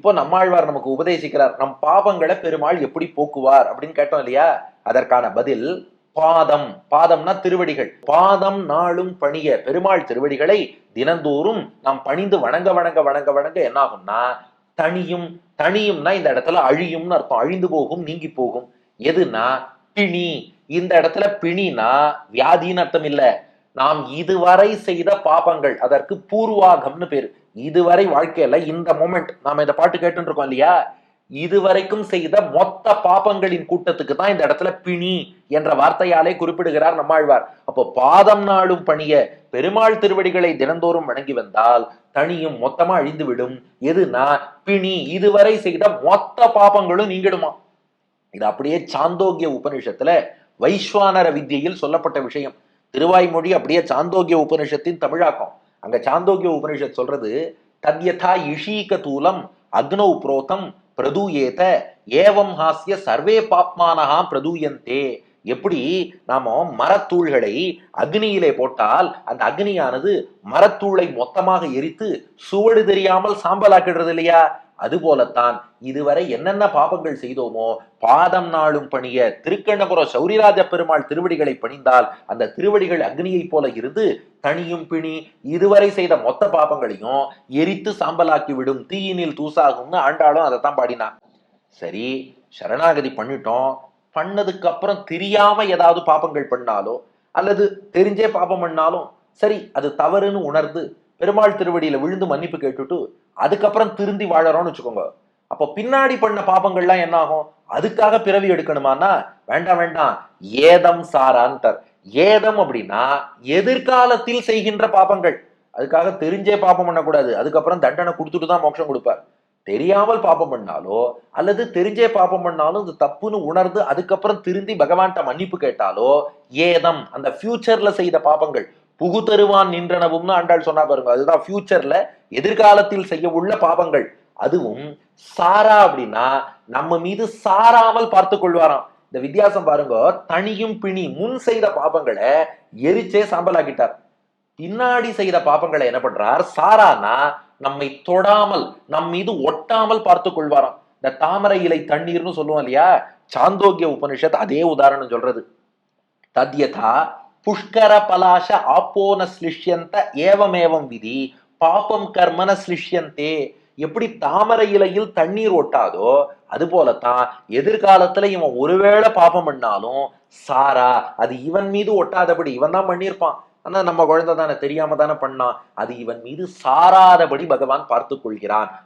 இப்போ நம்மாழ்வார் நமக்கு உபதேசிக்கிறார் நம் பாவங்களை பெருமாள் எப்படி போக்குவார் அப்படின்னு கேட்டோம் இல்லையா? அதற்கான பதில் பாதம். பாதம்னா திருவடிகள். பாதம் நாளும் பணிய பெருமாள் திருவடிகளை தினந்தோறும் நாம் பணிந்து வணங்க வணங்க வணங்க வணங்க என்ன ஆகும்னா தனியும் தனியும்னா இந்த இடத்துல அழியும்னு அர்த்தம். அழிந்து போகும் நீங்கி போகும். எதுனா பிணி. இந்த இடத்துல பிணினா வியாதின்னு அர்த்தம் இல்ல. நாம் இதுவரை செய்த பாபங்கள் அதற்கு பூர்வாகம்னு பேரு. இதுவரை வாழ்க்கையில இந்த மூமெண்ட் நாம இந்த பாட்டு கேட்டுருக்கோம் இல்லையா? இதுவரைக்கும் செய்த மொத்த பாபங்களின் கூட்டத்துக்கு தான் இந்த இடத்துல பிணி என்ற வார்த்தையாலே குறிப்பிடுகிறார் நம்மாழ்வார். அப்போ பாதம் நாளும் பணிய பெருமாள் திருவடிகளை தினந்தோறும் வணங்கி வந்தால் தனியும் மொத்தமா அழிந்து விடும் எதுனா பிணி இதுவரை செய்த மொத்த பாபங்களும் நீங்கிடுமா? இது அப்படியே சாந்தோக்கிய உபனிஷத்துல வைஸ்வானர வித்தியில் சொல்லப்பட்ட விஷயம். திருவாய்மொழி அப்படியே சாந்தோக்கிய உபனிஷத்தின் தமிழாக்கம். அங்க சாந்தோக்கிய உபனிஷத் சொல்றது தத்யதா இஷீக தூலம் அக்னௌ புரோதம் பிரதூயேத ஏவம் ஹாஸ்ய சர்வே பாப்மானஹா பிரதூயந்தே. எப்படி நாம மரத்தூள்களை அக்னியிலே போட்டால் அந்த அக்னியானது மரத்தூளை மொத்தமாக எரித்து சுவடு தெரியாமல் சாம்பலாக்கிடுறது இல்லையா? அதுபோலத்தான் இதுவரை என்னென்ன பாபங்கள் செய்தோமோ பாதம் நாளும் பணிய திருக்கண்ணபுரம் சௌரிராஜ பெருமாள் திருவடிகளை பணிந்தால் அந்த திருவடிகள் அக்னியைப் போல இருந்து தனியும் பிணி இதுவரை செய்த மொத்த பாபங்களையும் எரித்து சாம்பலாக்கி விடும் தீயினில் தூசாகும்னு ஆண்டாளும் அதை தான் பாடினான் சரி சரணாகதி பண்ணிட்டோம். பண்ணதுக்கு அப்புறம் தெரியாம ஏதாவது பாபங்கள் பண்ணாலோ அல்லது தெரிஞ்சே பாபம் பண்ணாலும் சரி அது தவறுன்னு உணர்ந்து பெருமாள் திருவடியில விழுந்து மன்னிப்பு கேட்டுட்டு அதுக்கப்புறம் திருந்தி வாழறோம்னு வச்சுக்கோங்க. அப்போ பின்னாடி பண்ண பாபங்கள்லாம் என்ன ஆகும் அதுக்காக பிறவி எடுக்கணுமானா வேண்டாம் வேண்டாம். ஏதம் சாரான்டர் ஏதம் அப்படின்னா எதிர்காலத்தில் செய்கின்ற பாபங்கள். அதுக்காக தெரிஞ்சே பாபம் பண்ணக்கூடாது. அதுக்கப்புறம் தண்டனை கொடுத்துட்டு தான் மோட்சம் கொடுப்பார். தெரியாமல் பாபம் பண்ணாலோ அல்லது தெரிஞ்சே பாபம் பண்ணாலும் இது தப்புன்னு உணர்ந்து அதுக்கப்புறம் திருந்தி பகவான்கிட்ட மன்னிப்பு கேட்டாலோ ஏதம் அந்த ஃபியூச்சர்ல செய்த பாபங்கள். புகு தருவான் நின்றனவும்னு ஆண்டாள் சொன்னா பாருங்க. அதுதான் ஃபியூச்சர்ல எதிர்காலத்தில் செய்ய உள்ள பாபங்கள் அதுவும் சாரா அப்படின்னா நம்ம மீது சாராமல் பார்த்து கொள்வாராம். இந்த வித்தியாசம் பாருங்க. தனியும் பிணி முன் செய்த பாபங்களை எரிச்சே சாம்பலாக்கிட்டார். பின்னாடி செய்த பாபங்களை என்ன பண்றார்? சாரானா நம்மை தொடாமல் நம் மீது ஒட்டாமல் பார்த்து கொள்வாராம். இந்த தாமரை இலை தண்ணீர்னு சொல்லுவோம் இல்லையா? சாந்தோக்கிய உபனிஷத் அதே உதாரணம் சொல்றது. தத்யதா புஷ்கர பலாஷ ஆப்போன ஸ்லிஷ்யந்த ஏவமேவம் விதி பாப்பம் கர்மன ஸ்லிஷ்யந்தே எப்படி தாமரை இலையில் தண்ணீர் ஒட்டாதோ அது போலத்தான் எதிர்காலத்துல இவன் ஒருவேளை பாப்பம் பண்ணாலும் சாரா அது இவன் மீது ஒட்டாதபடி இவன் தான் பண்ணியிருப்பான். ஆனா நம்ம குழந்தை தானே தெரியாம தானே பண்ணான். அது இவன் மீது சாராதபடி பகவான் பார்த்து கொள்கிறான்.